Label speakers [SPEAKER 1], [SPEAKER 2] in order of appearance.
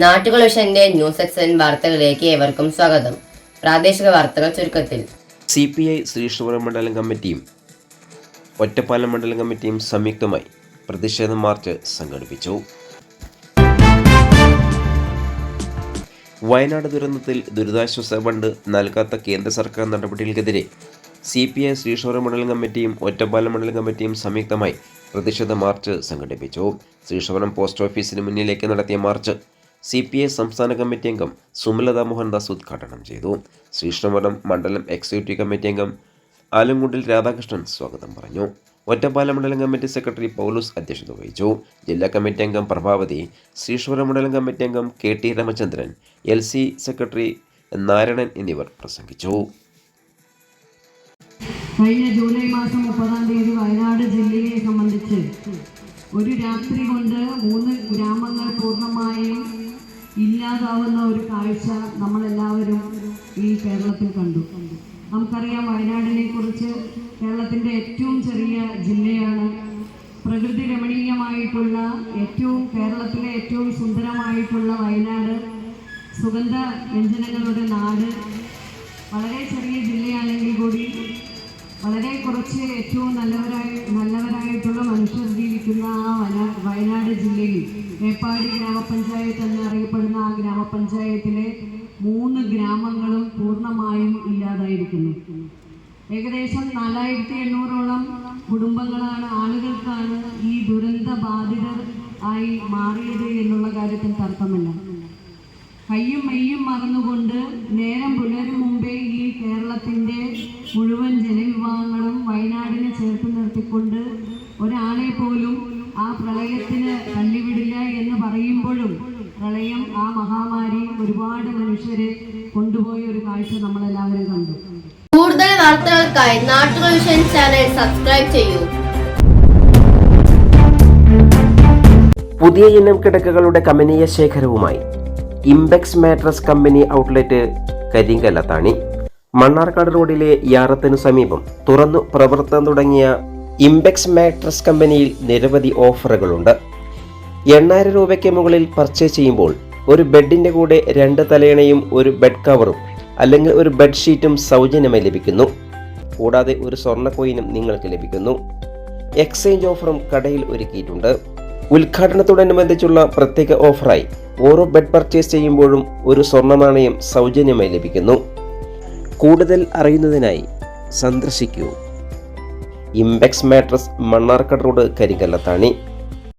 [SPEAKER 1] നാട്ടുകളുഷന്റെ news എക്സൻ വാർത്തകളിലേക്ക് ഏവർക്കും സ്വാഗതം. പ്രാദേശിക വാർത്തകൾ ചുരുക്കത്തിൽ.
[SPEAKER 2] സി പി ഐ മണ്ഡലം കമ്മിറ്റിയും ഒറ്റപ്പാലം മണ്ഡലം കമ്മിറ്റിയും സംയുക്തമായി പ്രതിഷേധ മാർച്ച് സംഘടിപ്പിച്ചു. വയനാട് ദുരന്തത്തിൽ ദുരിതാശ്വാസ ഫണ്ട് നൽകാത്ത കേന്ദ്ര സർക്കാർ നടപടികൾക്കെതിരെ സി പി ഐ ശ്രീശോരം മണ്ഡലം കമ്മിറ്റിയും ഒറ്റപ്പാലം മണ്ഡലം കമ്മിറ്റിയും സംയുക്തമായി പ്രതിഷേധ മാർച്ച് സംഘടിപ്പിച്ചു. ശ്രീശോരം പോസ്റ്റ് ഓഫീസിന് മുന്നിലേക്ക് നടത്തിയ മാർച്ച് സി പി ഐ സംസ്ഥാന കമ്മിറ്റി അംഗം സുമലത മോഹൻദാസ് ഉദ്ഘാടനം ചെയ്തു. ശ്രീകൃഷ്ണപുരം മണ്ഡലം എക്സിക്യൂട്ടീവ് കമ്മിറ്റി അംഗം ആലങ്കുണ്ടിൽ രാധാകൃഷ്ണൻ സ്വാഗതം പറഞ്ഞു. ഒറ്റപ്പാലം മണ്ഡലം കമ്മിറ്റി സെക്രട്ടറി പൗലൂസ് അധ്യക്ഷത വഹിച്ചു. ജില്ലാ കമ്മിറ്റി അംഗം പ്രഭാവതി ശ്രീശ്വരം മണ്ഡലം കമ്മിറ്റി അംഗം K T Ramachandran L C secretary Narayanan എന്നിവർ പ്രസംഗിച്ചു.
[SPEAKER 3] കഴിഞ്ഞ ജൂലൈ മാസം മുപ്പതാം തീയതി വയനാട് ജില്ലയെ സംബന്ധിച്ച് ഒരു രാത്രി കൊണ്ട് മൂന്ന് ഗ്രാമങ്ങൾ പൂർണമായും ഇല്ലാതാവുന്ന ഒരു കാഴ്ച നമ്മളെല്ലാവരും ഈ കേരളത്തിൽ കണ്ടു. നമുക്കറിയാം വയനാടിനെ കുറിച്ച് കേരളത്തിന്റെ ഏറ്റവും ചെറിയ ജില്ലയാണ്. പ്രകൃതി രമണീയമായിട്ടുള്ള ഏറ്റവും കേരളത്തിലെ ഏറ്റവും സുന്ദരമായിട്ടുള്ള വയനാട്. സുഗന്ധ വ്യഞ്ജനങ്ങളുടെ നാട്. വളരെ ചെറിയ ജില്ലയാണെങ്കിൽ കൂടി വളരെ കുറച്ച് ഏറ്റവും നല്ലവരായി നല്ലവരായിട്ടുള്ള മനുഷ്യർ ജീവിക്കുന്ന ആ വയനാട് ജില്ലയിൽ മേപ്പാടി ഗ്രാമപഞ്ചായത്ത് എന്നറിയപ്പെടുന്ന ആ ഗ്രാമപഞ്ചായത്തിലെ മൂന്ന് ഗ്രാമങ്ങളും പൂർണമായും ഇല്ലാതായിരിക്കുന്നു. ഏകദേശം നാലായിരത്തി എണ്ണൂറോളം കുടുംബങ്ങളാണ് ആളുകൾക്കാണ് ഈ ദുരന്ത ബാധിതർ ആയി മാറിയത് എന്നുള്ള കാര്യത്തിൽ തർക്കമില്ല. കയ്യും മെയ്യും മറന്നുകൊണ്ട് നേരം പുലരും മുമ്പേ ഈ കേരളത്തിന്റെ മുഴുവൻ ജനവിഭാഗങ്ങളും വയനാടിനെ ചേർത്ത് നിർത്തിക്കൊണ്ട് ഒരാളെ പോലും ആ പ്രളയത്തിന് തള്ളിവിടില്ല എന്ന് പറയുമ്പോഴും പ്രളയം ആ മഹാമാരി ഒരുപാട് മനുഷ്യരെ കൊണ്ടുപോയ ഒരു കാഴ്ച നമ്മളെല്ലാവരും കണ്ടു.
[SPEAKER 1] കൂടുതൽ വാർത്തകൾക്കായി നാട്ടുവിഷൻ ചാനൽ സബ്സ്ക്രൈബ് ചെയ്യൂ.
[SPEAKER 2] പുതിയ ഇനം കിടക്കകളുടെ കമനീയ ശേഖരവുമായി Imbex mattress company outlet Karinkallathani. Mannarkkad റോഡിലെ യാറത്തിനു സമീപം തുറന്നു പ്രവർത്തനം തുടങ്ങിയ ഇംബെക്സ് മാട്രസ് കമ്പനിയിൽ നിരവധി ഓഫറുകളുണ്ട്. എണ്ണായിരം രൂപയ്ക്ക് മുകളിൽ പർച്ചേസ് ചെയ്യുമ്പോൾ ഒരു ബെഡിന്റെ കൂടെ രണ്ട് തലയണയും ഒരു ബെഡ് കവറും അല്ലെങ്കിൽ ഒരു ബെഡ്ഷീറ്റും സൗജന്യമായി ലഭിക്കുന്നു. കൂടാതെ ഒരു സ്വർണ കോയിനും നിങ്ങൾക്ക് ലഭിക്കുന്നു. എക്സ്ചേഞ്ച് ഓഫറും കടയിൽ ഒരുക്കിയിട്ടുണ്ട്. ഉദ്ഘാടനത്തോടനുബന്ധിച്ചുള്ള പ്രത്യേക ഓഫറായി ഓരോ ബെഡ് പർച്ചേസ് ചെയ്യുമ്പോഴും ഒരു സ്വർണ നാണയം സൗജന്യമായി ലഭിക്കുന്നു. കൂടുതൽ അറിയുന്നതിനായി സന്ദർശിക്കൂ. Imbex mattress Mannarkkad road Karinkallathani.